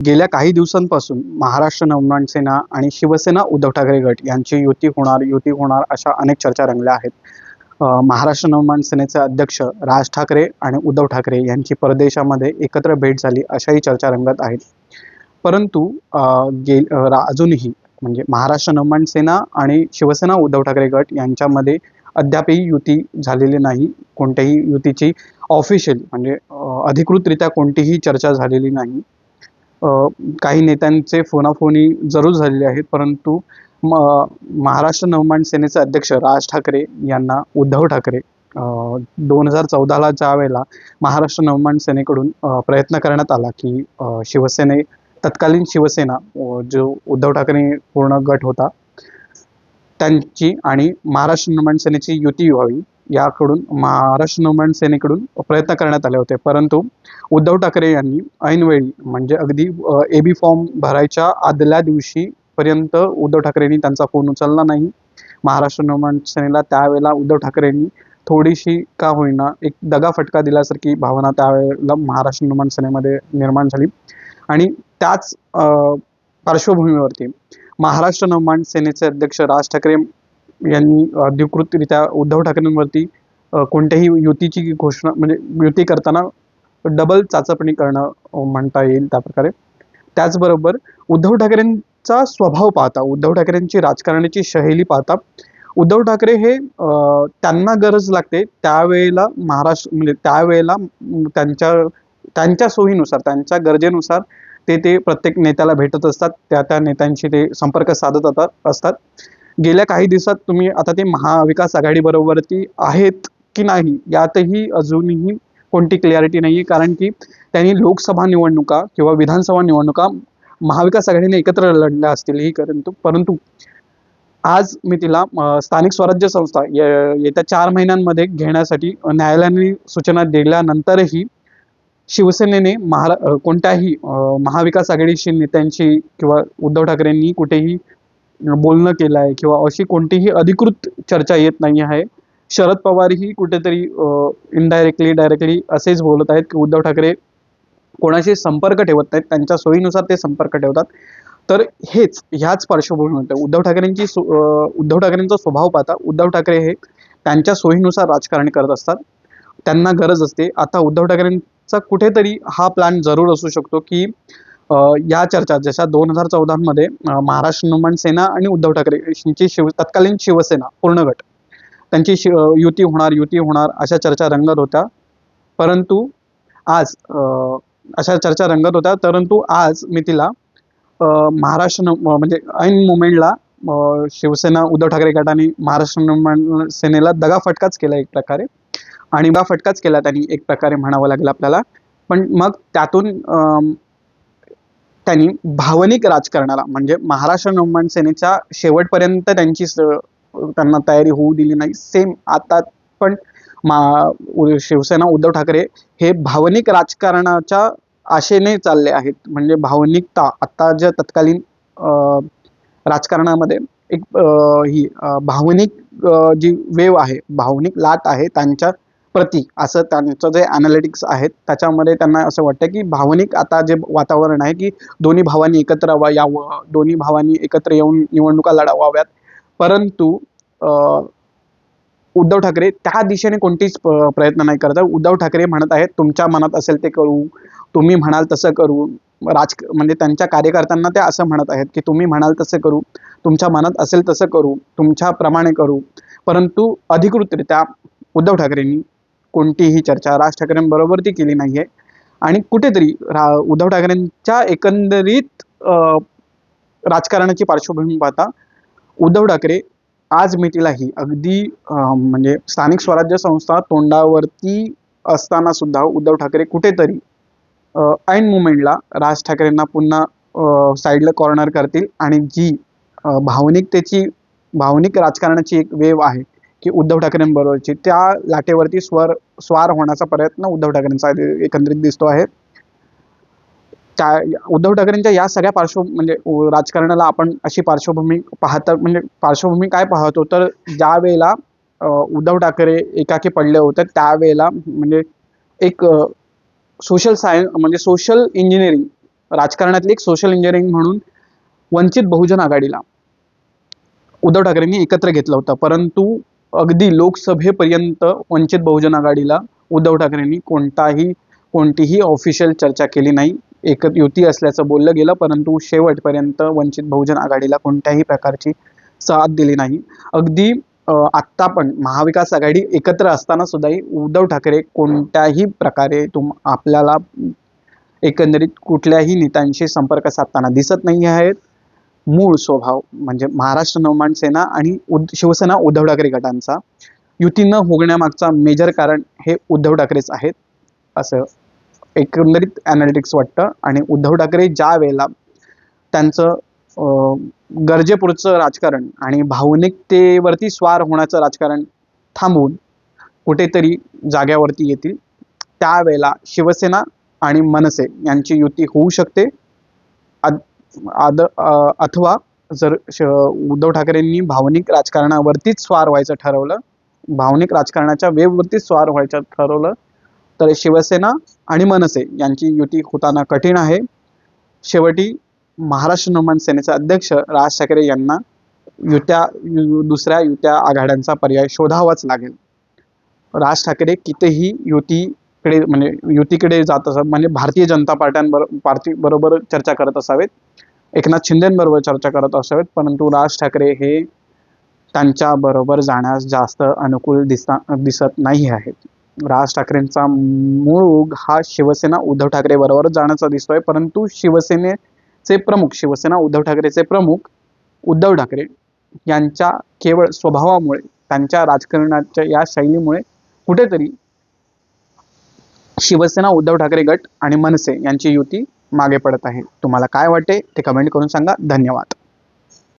गेल्या काही दिवसांपासून महाराष्ट्र नवमान सेना आणि शिवसेना उद्धव ठाकरे गट यांची युती होणार युती होणार अशा अनेक चर्चा रंगल्या आहेत. महाराष्ट्र नवमान सेनेचे अध्यक्ष राज ठाकरे आणि उद्धव ठाकरे यांची परदेशामध्ये एकत्र भेट झाली अशाही चर्चा रंगत आहेत. परंतु गे अजूनही म्हणजे महाराष्ट्र नवमान सेना आणि शिवसेना उद्धव ठाकरे गट यांच्यामध्ये अद्यापही युती झालेली नाही. कोणत्याही युतीची ऑफिशियल म्हणजे अधिकृतरित्या कोणतीही चर्चा झालेली नाही. काही नेत्यांचे फोनाफोनी जरूर झालेले आहेत परंतु म महाराष्ट्र नवमान सेनेचे अध्यक्ष राज ठाकरे यांना उद्धव ठाकरे दोन हजार चौदाला ज्या वेळेला महाराष्ट्र नवमान सेनेकडून प्रयत्न करण्यात आला की शिवसेने तत्कालीन शिवसेना जो उद्धव ठाकरे पूर्ण गट होता त्यांची आणि महाराष्ट्र नवमान सेनेची युती व्हावी याकडून महाराष्ट्र नवमान सेनेकडून प्रयत्न करण्यात आले होते. परंतु उद्धव ठाकरे यांनी ऐनवेळी म्हणजे अगदी ए बी फॉर्म भरायच्या आदल्या दिवशीपर्यंत उद्धव ठाकरेंनी त्यांचा फोन उचलला नाही. महाराष्ट्र नवमान सेनेला त्यावेळेला उद्धव ठाकरेंनी थोडीशी का होईना एक दगा फटका दिल्यासारखी भावना त्यावेळेला महाराष्ट्र नवमान सेनेमध्ये निर्माण झाली. आणि त्याच अं, पार्श्वभूमीवरती महाराष्ट्र नवमान सेनेचे अध्यक्ष राज ठाकरे यांनी अधिकृतरित्या उद्धव ठाकरेंवरती कोणत्याही युतीची घोषणा म्हणजे युती करताना डबल चाचपणी करणं म्हणता येईल त्या प्रकारे त्याचबरोबर उद्धव ठाकरेंचा स्वभाव पाहता उद्धव ठाकरेंची राजकारणाची शैली पाहता उद्धव ठाकरे हे अं, त्यांना गरज लागते त्यावेळेला महाराष्ट्र म्हणजे त्यावेळेला त्यांच्या त्यांच्या सोयीनुसार त्यांच्या गरजेनुसार ते ते प्रत्येक नेत्याला भेटत असतात त्या त्या नेत्यांशी ते संपर्क साधत असतात. गेल्या काही दिवसात तुम्ही आता ते महाविकास आघाडीबरोबरती आहेत की नाही यातही अजूनही कोणती क्लॅरिटी नाही आहे कारण की त्यांनी लोकसभा निवडणुका किंवा विधानसभा निवडणुका महाविकास आघाडीने एकत्र लढल्या असतील ही परंतु परंतु आज मी तिला स्थानिक स्वराज्य संस्था ये- येत्या चार महिन्यांमध्ये घेण्यासाठी न्यायालयाने सूचना दिल्यानंतरही शिवसेनेने महारा कोणत्याही महाविकास आघाडीशी नेत्यांशी किंवा उद्धव ठाकरेंनी कुठेही बोलणं केलं आहे किंवा अशी कोणतीही अधिकृत चर्चा येत नाही आहे. शरद पवारही कुठेतरी इनडायरेक्टली डायरेक्टली असेच बोलत आहेत की उद्धव ठाकरे कोणाशी संपर्क ठेवत नाहीत त्यांच्या सोयीनुसार ते संपर्क ठेवतात. तर हेच ह्याच पार्श्वभूमीवर उद्धव ठाकरेंची उद्धव ठाकरेंचा स्वभाव पाहता उद्धव ठाकरे हे त्यांच्या सोयीनुसार राजकारण करत असतात. त्यांना गरज असते. आता उद्धव ठाकरेंचा कुठेतरी हा प्लॅन जरूर असू शकतो की या चर्चा जशा दोन हजार चौदामध्ये महाराष्ट्र नवमान सेना आणि उद्धव ठाकरे यांची शिव तत्कालीन शिवसेना पूर्ण गट त्यांची शि युती होणार युती होणार अशा चर्चा रंगत होत्या. परंतु आज अशा चर्चा रंगत होत्या. परंतु आज मी तिला महाराष्ट्र म्हणजे ऐन मुवमेंटला शिवसेना उद्धव ठाकरे गटाने महाराष्ट्र नवमान सेनेला दगाफटकाच केला एक प्रकारे. आणि दगाफटकाच केला त्यांनी एक प्रकारे म्हणावं लागेल आपल्याला. पण मग त्यातून त्यांनी भावनिक राजकारणाला म्हणजे महाराष्ट्र नवमान सेनेच्या शेवटपर्यंत त्यांची स- त्यांना तयारी होऊ दिली नाही. सेम आता पण मा शिवसेना उद्धव ठाकरे हे भावनिक राजकारणाच्या आशेने चालले आहेत. म्हणजे भावनिकता आता ज्या तत्कालीन राजकारणामध्ये एक ही भावनिक जी वेव आहे भावनिक लाट आहे त्यांच्या प्रती असं त्यांचं जे अनालिटिक्स आहेत त्याच्यामध्ये त्यांना असं वाटतं की भावनिक आता जे वातावरण आहे की दोन्ही भावांनी एकत्र यावं दोन्ही भावांनी एकत्र येऊन निवडणुका लढावाव्यात. परंतु उद्धव ठाकरे त्या दिशेने कोणतीच प्रयत्न नाही करत. उद्धव ठाकरे म्हणत आहेत तुमच्या मनात असेल ते करू तुम्ही म्हणाल तसं करू. राज म्हणजे त्यांच्या कार्यकर्त्यांना ते असं म्हणत आहेत की तुम्ही म्हणाल तसं करू तुमच्या मनात असेल तसं करू तुमच्याप्रमाणे करू. परंतु अधिकृतरित्या उद्धव ठाकरेंनी कोणतीही चर्चा राज ठाकरेंबरोबर ती केली नाही आहे आणि कुठेतरी रा उद्धव ठाकरेंच्या एकंदरीत राजकारणाची पार्श्वभूमी पाहता उद्धव ठाकरे आज मितीलाही अगदी म्हणजे स्थानिक स्वराज्य संस्था तोंडावरती असताना सुद्धा उद्धव ठाकरे कुठेतरी ऐन मुमेंटला राज ठाकरेंना पुन्हा साईडला कॉर्नर करतील आणि जी भावनिकतेची भावनिक राजकारणाची एक वेव आहे की उद्धव ठाकरेंबरोबरची त्या लाटेवरती स्वर स्वार होण्याचा प्रयत्न उद्धव ठाकरेंचा एकंदरीत दिसतो आहे. त्या उद्धव ठाकरेंच्या या सगळ्या पार्श्व म्हणजे राजकारणाला आपण अशी पार्श्वभूमी पाहता म्हणजे पार्श्वभूमी काय पाहतो? तर ज्या वेळेला उद्धव ठाकरे एकाकी पडले होते त्यावेळेला म्हणजे एक सोशल सायन्स म्हणजे सोशल इंजिनिअरिंग राजकारणातली एक सोशल इंजिनिअरिंग म्हणून वंचित बहुजन आघाडीला उद्धव ठाकरेंनी एकत्र घेतलं होतं. परंतु अगदी लोकसभेपर्यंत वंचित बहुजन आघाडीला उद्धव ठाकरेंनी कोणताही कोणतीही ऑफिशियल चर्चा केली नाही. एक युती असल्याचं बोललं गेलं परंतु शेवटपर्यंत वंचित बहुजन आघाडीला कोणत्याही प्रकारची साथ दिली नाही. अगदी आत्ता पण महाविकास आघाडी एकत्र असताना सुद्धाही उद्धव ठाकरे कोणत्याही प्रकारे तुम आपल्याला एकंदरीत कुठल्याही नेत्यांशी संपर्क साधताना दिसत नाही आहेत. मूळ स्वभाव म्हणजे महाराष्ट्र नवमान सेना आणि उद शिवसेना उद्धव ठाकरे गटांचा. युती न होण्यामागचा मेजर कारण हे उद्धव ठाकरेच आहेत असं एकंदरीत ॲनालिटिक्स वाटतं. आणि उद्धव ठाकरे ज्या वेळेला त्यांचं अं, गरजेपुरचं राजकारण आणि भावनिकतेवरती स्वार होण्याचं राजकारण थांबवून कुठेतरी जाग्यावरती येतील त्यावेळेला शिवसेना आणि मनसे यांची युती होऊ शकते. आद अथवा जर श उद्धव ठाकरेंनी भावनिक राजकारणावरतीच स्वार व्हायचं ठरवलं भावनिक राजकारणाच्या वेववरतीच स्वार व्हायचं ठरवलं तर शिवसेना आणि मनसे यांची युती होताना कठीण आहे. शेवटी महाराष्ट्र नवमान सेनेचे अध्यक्ष राज ठाकरे यांना युत्या यु- दुसऱ्या युत्या आघाड्यांचा पर्याय शोधावाच लागेल. राज ठाकरे कितीही युती कडे म्हणजे युतीकडे जात असत म्हणजे भारतीय जनता पार्ट्यांबरोबर पार्टी बरोबर चर्चा करत असावेत. एकनाथ शिंदेबरोबर चर्चा करत असावेत परंतु राज ठाकरे हे त्यांच्या बरोबर जाण्यास जास्त अनुकूल दिसता दिसत नाही आहेत. राज ठाकरेंचा मूळ उग हा शिवसेना उद्धव ठाकरे बरोबर जाण्याचा दिसतोय परंतु शिवसेनेचे प्रमुख शिवसेना उद्धव ठाकरेचे प्रमुख उद्धव ठाकरे यांच्या केवळ स्वभावामुळे त्यांच्या राजकारणाच्या या शैलीमुळे कुठेतरी शिवसेना उद्धव ठाकरे गट आणि मनसे यांची युती मागे पडत आहे. तुम्हाला काय वाटते ते कमेंट करून सांगा. धन्यवाद.